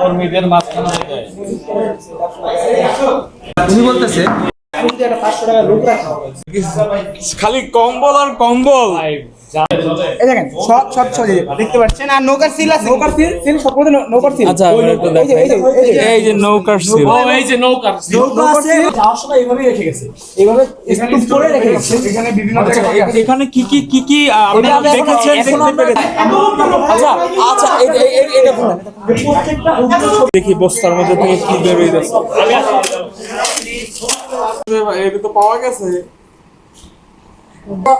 কর্মীদের মাঝখানে উনি বলতেছে খালি কম্বল আর কম্বল। এই দেখেন সব সব ছড়িয়ে দেখতে পাচ্ছেন আর নৌকার সিল আছে। নৌকার সিল? সিল সব মধ্যে নৌকার সিল? আচ্ছা এই যে এই যে এই এই যে নৌকার সিল। ও এই নৌকা নৌকা যাওয়ার সময় এইভাবেই রেখে গেছে। এইভাবে স্তূপ করে রেখে গেছে। এখানে বিভিন্ন এখানে কি কি কি কি আপনারা দেখেছেন দেখতে পেরেছেন? আচ্ছা আচ্ছা এটা বলুন। দেখি বস্তার মধ্যে থেকে কি বের এটা তো পাওয়া গেছে।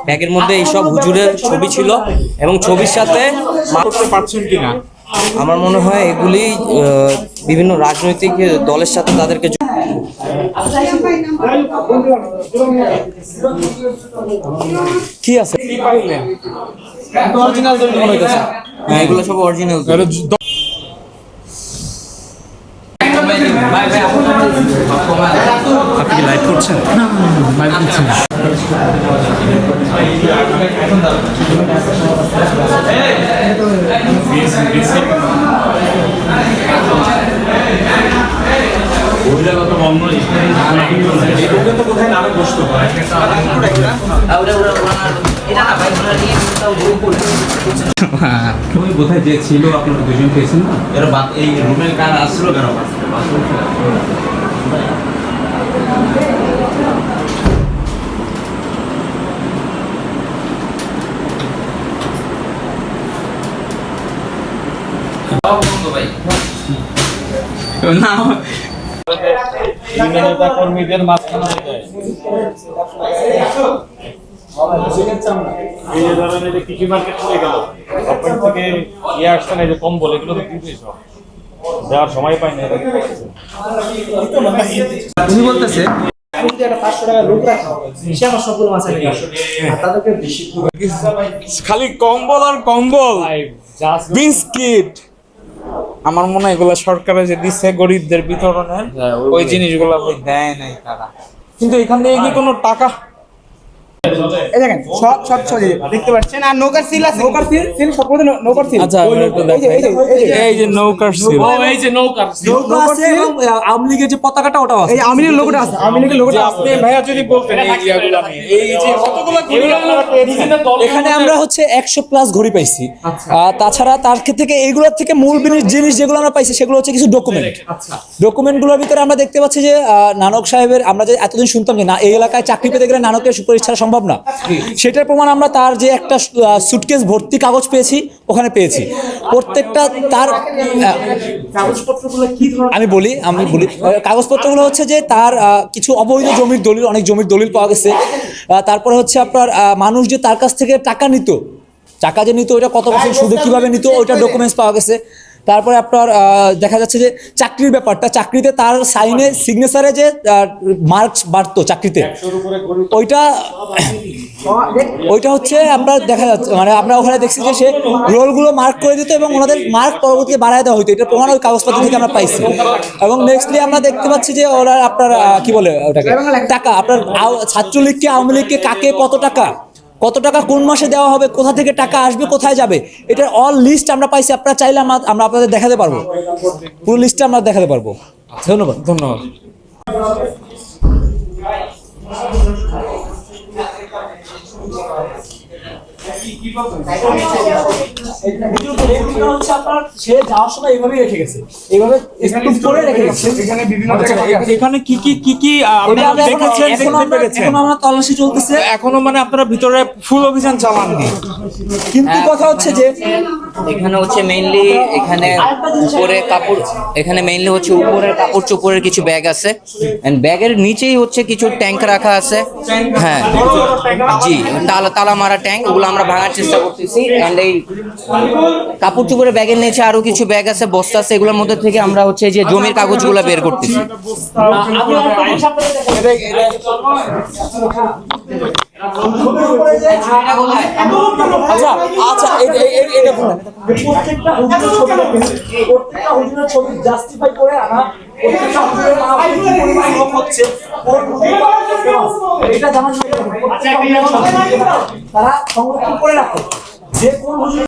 ব্যাগের মধ্যে এইসব হুজুরের ছবি ছিল এবং ছবির সাথে করতে পারছেন কিনা? আমার মনে হয় এগুলি আহ, বিভিন্ন রাজনৈতিক দলের সাথে তাদেরকে যুক্ত। কি আছে? অরিজিনাল মনে হইতেছে। হ্যাঁ এগুলো সব অরিজিনাল ওই কোথায় যে ছিল আপনারা দুজন পেয়েছেন না? এই রুমের কার আসছিল কেন? না। নেতা কর্মীদের মাঝখানে এই যে ধরেন এই যে কৃষি মার্কেট চলে গেল গভর্নমেন্ট থেকে ইয়ে আসছে না এই যে কম্বল এগুলো তো দিতে সব। দেওয়ার সময় পাই না। উনি বলতেছে খালি কম্বল আর কম্বল বিস্কিট। আমার মনে হয় এগুলা সরকারে যে দিচ্ছে গরিবদের বিতরণের হ্যাঁ, ওই জিনিসগুলো দেয় নাই তারা। কিন্তু এখান থেকে কি কোনো টাকা এই দেখেন সব সব ছড়িয়ে দেখতে পাচ্ছেন। আর নৌকার সিল আছে নৌকার সিল সিল সব মধ্যে নৌকার সিল আচ্ছা এই যে এই যে এই এই যে নৌকার সিল ও এই যে নৌকা নৌকা আছে এবং আওয়ামী যে পতাকাটা ওটাও এই আওয়ামী লোগোটা আছে আওয়ামী লোগোটা আছে। ভাইয়া যদি বলতেন এই ইয়াগুলো নিয়ে, এই যে কতগুলো ঘুড়ি আপনারা পেয়েছেন? এখানে আমরা হচ্ছে একশো প্লাস ঘড়ি পাইছি। আচ্ছা। আহ, তাছাড়া তার থেকে এইগুলোর থেকে মূল জিনিস জিনিস যেগুলো আমরা পাইছি সেগুলো হচ্ছে কিছু ডকুমেন্ট আচ্ছা। ডকুমেন্টগুলোর ভিতরে আমরা দেখতে পাচ্ছি যে আহ, নানক সাহেবের আমরা যে এতদিন শুনতাম যে না এই এলাকায় চাকরি পেতে গেলে নানকের সুপারিশ ছাড়া সম্ভব না। সেটার প্রমাণ আমরা তার যে একটা সুটকেস ভর্তি কাগজ পেয়েছি ওখানে পেয়েছি। প্রত্যেকটা তার আমি বলি আমি বলি কাগজপত্রগুলো হচ্ছে যে তার কিছু অবৈধ জমির দলিল অনেক জমির দলিল পাওয়া গেছে। তারপরে হচ্ছে আপনার মানুষ যে তার কাছ থেকে টাকা নিত টাকা যে নিত ওইটা কত বছর সুদে কীভাবে নিত ওইটা ডকুমেন্টস পাওয়া গেছে। তারপরে আপনার দেখা যাচ্ছে যে চাকরির ব্যাপারটা চাকরিতে তার সাইনে সিগনেচারে যে মার্কস বাড়তো চাকরিতে ওইটা ওইটা হচ্ছে আমরা দেখা যাচ্ছে মানে আমরা ওখানে দেখছি যে সে রোলগুলো মার্ক করে দিত এবং ওনাদের মার্ক পরবর্তীতে বাড়ায় দেওয়া হতো এটা প্রমাণ ওই কাগজপত্র থেকে আমরা পাইছি। এবং নেক্সটলি আমরা দেখতে পাচ্ছি যে ওরা আপনার কি বলে ওটাকে? টাকা আপনার ছাত্রলীগকে আওয়ামী লীগকে কাকে কত টাকা? কত টাকা কোন মাসে দেওয়া হবে, কোথা থেকে টাকা আসবে, কোথায় যাবে, এটার অল লিস্ট আমরা পাইছি, আপনারা চাইলে আমরা আপনাদের দেখাতে পারব। পুরো লিস্টটা আমরা দেখাতে পারব। ধন্যবাদ। ধন্যবাদ। সে যাওয়ার সময় এইভাবেই রেখে গেছে। এইভাবে স্তূপ করে রেখে গেছে। এখানে বিভিন্ন আচ্ছা, এখানে কি কি কি কি আপনারা এখনো- দেখেছেন দেখতে পেরেছেন? এখনও আমরা তল্লাশি চলতেছে। এখনও মানে আপনারা ভিতরে ফুল অভিযান চালাননি। কিন্তু কথা হচ্ছে যে এখানে হচ্ছে মেইনলি এখানে উপরে কাপড়, এখানে মেইনলি হচ্ছে উপরের কাপড় চোপড়ের কিছু ব্যাগ আছে। এন্ড ব্যাগের নিচেই হচ্ছে কিছু ট্যাঙ্ক রাখা আছে। হ্যাঁ জি, তালা তালা মারা ট্যাঙ্ক ওগুলো আমরা ভাঙার চেষ্টা করতেছি। এন্ড এই কাপড় চোপড়ের ব্যাগের নিচে আরও কিছু ব্যাগ আছে, বস্তা আছে, এগুলোর মধ্যে থেকে আমরা হচ্ছে যে জমির কাগজগুলো বের করতেছি। আচ্ছা আচ্ছা এটা বলুন প্রত্যেকটা হুজুরের ছবি দেখেছি প্রত্যেকটা হুজুরের ছবি জাস্টিফাই করে আনা প্রত্যেকটা হুজুরের নাম পরিমাণ লোক হচ্ছে এটা জানার জন্য ছবি তারা সংরক্ষণ করে রাখে।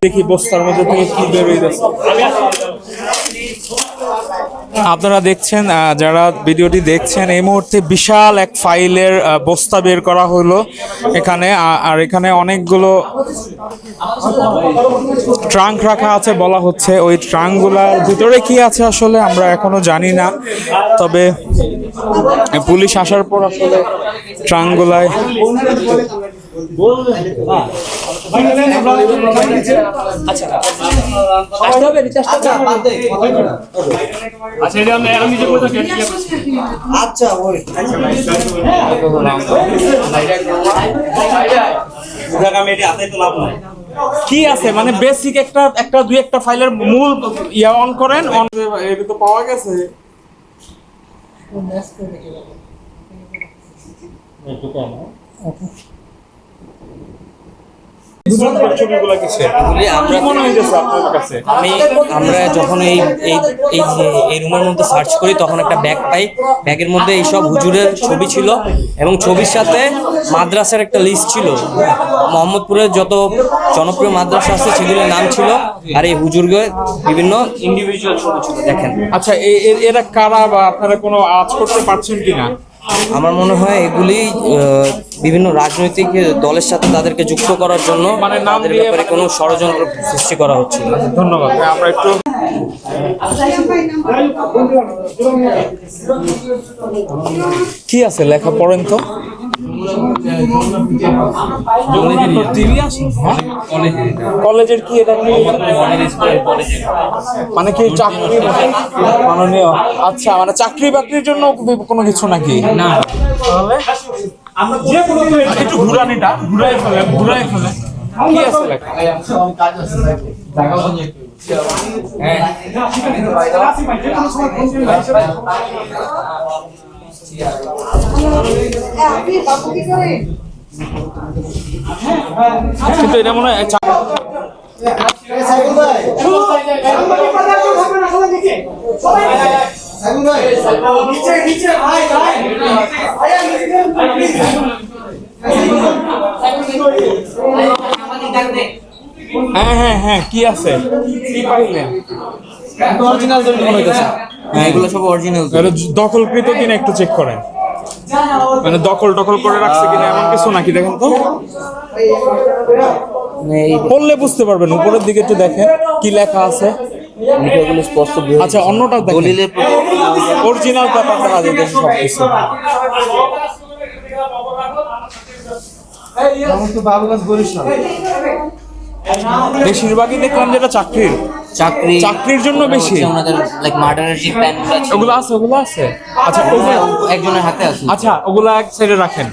দেখি বস্তার মধ্যে থেকে কি বেরোইতেছে আপনারা দেখছেন যারা ভিডিওটি দেখছেন, এই মুহূর্তে বিশাল এক ফাইলের বস্তা বের করা হলো এখানে আর এখানে অনেকগুলো ট্রাঙ্ক রাখা আছে বলা হচ্ছে। ওই ট্রাঙ্কগুলার ভিতরে কি আছে আসলে আমরা এখনও জানি না, তবে পুলিশ আসার পর আসলে ট্রাঙ্কগুলায় আচ্ছা আমি যে কথা কেটে কি আছে? মানে বেসিক একটা একটা দুই একটা ফাইলের মূল ইয়া অন করেন অন এটা তো পাওয়া গেছে। ছবিগুলো কিসের আমরা মনে হইতেছে আপনার কাছে? আমি আমরা যখন এই এই এই এই রুমের মধ্যে সার্চ করি তখন একটা ব্যাগ পাই। ব্যাগের মধ্যে এইসব হুজুরের ছবি ছিল এবং ছবির সাথে মাদ্রাসার একটা লিস্ট ছিল। মোহাম্মদপুরের যত জনপ্রিয় মাদ্রাসা আছে সেগুলোর নাম ছিল। আর এই হুজুরকে বিভিন্ন ইন্ডিভিজুয়াল ছবি ছিল দেখেন। আচ্ছা এরা কারা বা আপনারা কোনো আজ করতে পারছেন কিনা? আমার মনে হয় এগুলি বিভিন্ন রাজনৈতিক দলের সাথে তাদেরকে যুক্ত করার জন্য মানে তাদের ব্যাপারে কোনো ষড়যন্ত্র সৃষ্টি করা হচ্ছিল ধন্যবাদ। আমরা একটু কি আছে লেখা? পড়েন তো। কলেজের কি এটা মানে কি চাকরি মাননীয়? আচ্ছা মানে চাকরি বাকরির জন্য কোনো কিছু নাকি? না। তাহলে? যে কোনো একটু ঘুরানিটা ঘুরাই ফেলে ঘুরাই ফেলে কি আছে লেখা কিন্তু এটা মনে হয় হ্যাঁ হ্যাঁ হ্যাঁ কি আছে? কি পাইলেন অরিজিনাল জমি মনে হইতেছে। হ্যাঁ। এগুলো সব অরিজিনাল এটা দখলকৃত কিনা একটু চেক করেন। মানে দখল টখল করে রাখছে কিনা এমন কিছু নাকি দেখেন তো? পড়লে বুঝতে পারবেন উপরের দিকে একটু দেখেন কি লেখা আছে। স্পষ্ট আচ্ছা অন্যটা দলিলের অরিজিনাল দেখা যেতে সব কিছু বেশিরভাগই দেখলাম যেটা চাকরির। চাকরি চাকরির জন্য বেশি। ওনাদের লাইক মার্ডারের যে প্ল্যানগুলো ছিল ওগুলো আছে ওগুলো আছে। আচ্ছা ওগুলো একজনের হাতে আছে। আচ্ছা ওগুলো এক সাইডে রাখেন।